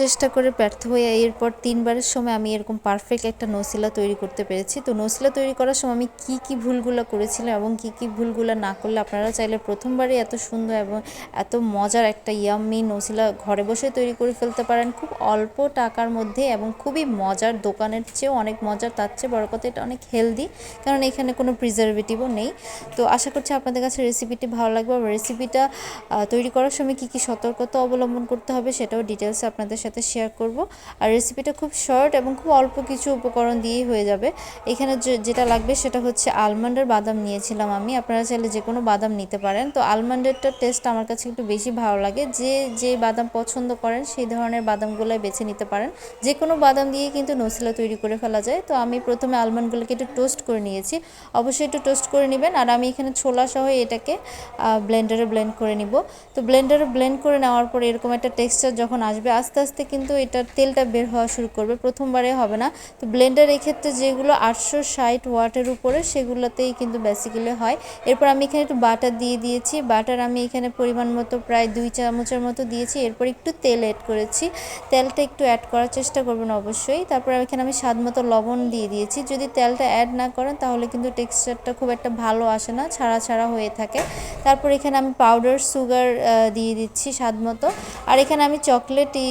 চেষ্টা করে ব্যর্থ হয়ে এরপর তিনবারের সময় আমি এরকম পারফেক্ট একটা নসিলা তৈরি করতে পেরেছি। তো নসিলা তৈরি করার সময় আমি কি কি ভুলগুলো করেছিলাম এবং কি কি ভুলগুলো না করলে আপনারা চাইলে প্রথমবারই এত সুন্দর এবং এত মজার একটা ইয়াম্মি নসিলা ঘরে বসে তৈরি করে ফেলতে পারেন। খুব অল্প টাকার মধ্যে এবং খুবই মজার দোকানের চেয়েও অনেক মজার, তার চেয়ে বড় কথা এটা অনেক হেলদি কারণ এখানে কোনো প্রিজারভেটিভও নেই। তো আশা করছি আপনাদের কাছে রেসিপিটি ভালো লাগবে। রেসিপিটা তৈরি করার সময় কি কি সতর্কতা অবলম্বন করতে হবে সেটাও ডিটেলসে আপনাদের সাথে শেয়ার করব। আর রেসিপিটা খুব শর্ট এবং খুব অল্প কিছু উপকরণ দিয়েই হয়ে যাবে। এখানে যেটা লাগবে সেটা হচ্ছে আলমন্ডের বাদাম নিয়েছিলাম আমি। আপনারা চাইলে যে কোনো বাদাম নিতে পারেন। তো আলমন্ডেরটা টেস্ট আমার কাছে একটু বেশি ভালো লাগে। যে যে বাদাম পছন্দ করেন সেই ধরনের বাদামগুলোই বেছে নিতে পারেন। যে কোনো বাদাম দিয়ে কিন্তু নসিলা তৈরি করে ফেলা যায়। তো আমি প্রথমে আলমন্ডগুলোকে একটু টোস্ট করে নিয়েছি। অবশ্যই একটু টোস্ট করে নেবেন। আর আমি এখানে ছোলা সহ এটাকে ব্লেন্ডারে ব্লেন্ড করে নিব। তো ব্লেন্ডারে ব্লেন্ড করে নেওয়ার পরে এরকম একটা টেক্সচার যখন আসবে, আস্তে আস্তে কিন্তু এটার তেলটা বের হওয়া শুরু করবে, প্রথমবারে হবে না। তো ব্লেন্ডার এক্ষেত্রে যেগুলো আটশো ষাট ওয়াটের উপরে সেগুলোতেই কিন্তু বেসিক্যালি হয়। এরপর আমি এখানে একটু বাটার দিয়ে দিয়েছি। বাটার আমি এখানে পরিমাণ মতো প্রায় দুই চামচের মতো দিয়েছি। এরপর একটু তেল অ্যাড করেছি। তেলটা একটু অ্যাড করার চেষ্টা করবেন অবশ্যই। তারপর এখানে আমি স্বাদ মতো লবণ দিয়ে দিয়েছি। যদি তেলটা অ্যাড না করেন তাহলে কিন্তু টেক্সচারটা খুব একটা ভালো আসে না, ছাড়া ছাড়া হয়ে থাকে। তারপর এখানে আমি পাউডার সুগার দিয়ে দিচ্ছি স্বাদ মতো। আর এখানে আমি চকলেটই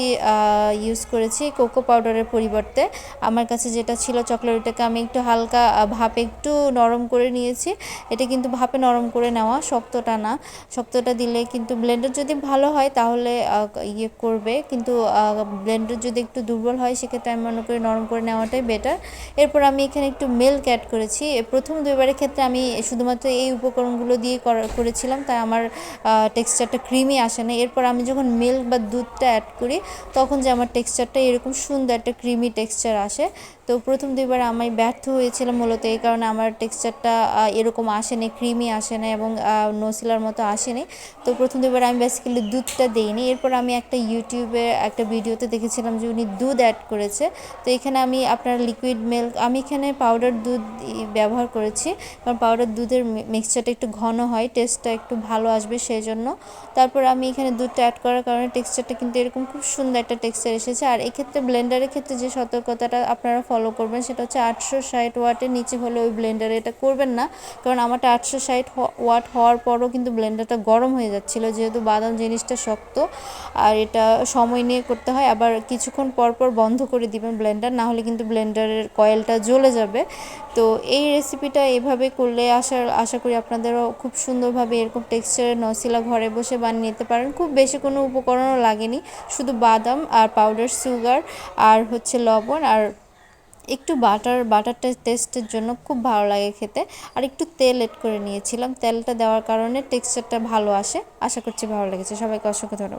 ইউজ করেছি কোকো পাউডারের পরিবর্তে। আমার কাছে যেটা ছিল চকলেটটাকে আমি একটু হালকা ভাপে একটু নরম করে নিয়েছি। এটা কিন্তু ভাপে নরম করে নেওয়া, শক্তটা না। শক্তটা দিলে কিন্তু ব্লেন্ডার যদি ভালো হয় তাহলে ইয়ে করবে। কিন্তু ব্লেন্ডার যদি একটু দুর্বল হয় সেক্ষেত্রে আমি মনে করি নরম করে নেওয়াটাই বেটার এরপর আমি এখানে একটু মিল্ক অ্যাড করেছি। প্রথম দুইবারের ক্ষেত্রে আমি শুধুমাত্র এই উপকরণগুলো দিয়ে করেছিলাম। তাই আমার টেক্সচারটা ক্রিমি আসে না। এরপর আমি যখন মিল্ক বা দুধটা অ্যাড করি তখন যে আমার টেক্সচারটা এরকম সুন্দর একটা ক্রিমি টেক্সচার আসে। তো প্রথম দুইবার আমি ব্যর্থ হয়েছিলাম মূলত এই কারণে আমার টেক্সচারটা এরকম আসেনি ক্রিমি আসে না এবং নসিলার মতো আসেনি। তো প্রথম দুইবার আমি বেসিক্যালি দুধটা দিইনি। এরপর আমি একটা ইউটিউবে একটা ভিডিওতে দেখেছিলাম যে উনি দুধ অ্যাড করেছে। তো এখানে আমি আপনার লিকুইড মিল্ক আমি এখানে পাউডার দুধ ব্যবহার করেছি। কারণ পাউডার দুধের মিক্সচারটা একটু ঘন হয় টেস্টটা একটু ভালো আসবে সেই জন্য তারপর আমি এখানে দুধটা অ্যাড করার কারণে টেক্সচারটা কিন্তু এরকম খুব সুন্দর একটা টেক্সচার এসেছে। আর এক্ষেত্রে ব্লেন্ডারের ক্ষেত্রে যে সতর্কতাটা আপনারা ফলো করবেন, সেটা হচ্ছে আটশো ষাট ওয়াটের নিচে হলে ওই ব্লেন্ডারে এটা করবেন না। কারণ আমারটা আটশো ষাট ওয়াট হওয়ার পরও কিন্তু ব্লেন্ডারটা গরম হয়ে যাচ্ছিল, যেহেতু বাদাম জিনিসটা শক্ত। আর এটা সময় নিয়ে করতে হয়। আবার কিছুক্ষণ পর পর বন্ধ করে দিবেন ব্লেন্ডার না হলে কিন্তু ব্লেন্ডারের কয়েলটা জ্বলে যাবে। তো এই রেসিপিটা এভাবে করলে আশা আশা করি আপনাদেরও খুব সুন্দরভাবে এরকম টেক্সচারের নসিলা ঘরে বসে বানিয়ে নিতে পারেন। খুব বেশি কোনো উপকরণও লাগেনি। শুধু বাদাম আর পাউডার সুগার আর হচ্ছে লবণ আর একটু বাটার বাটারটা টেস্টের জন্য খুব ভালো লাগে খেতে। আর একটু তেল এড করে নিয়েছিলাম। তেলটা দেওয়ার কারণে টেক্সচারটা ভালো আসে। আশা করছি ভালো লেগেছে। সবাইকে অসংখ্য ধন্যবাদ।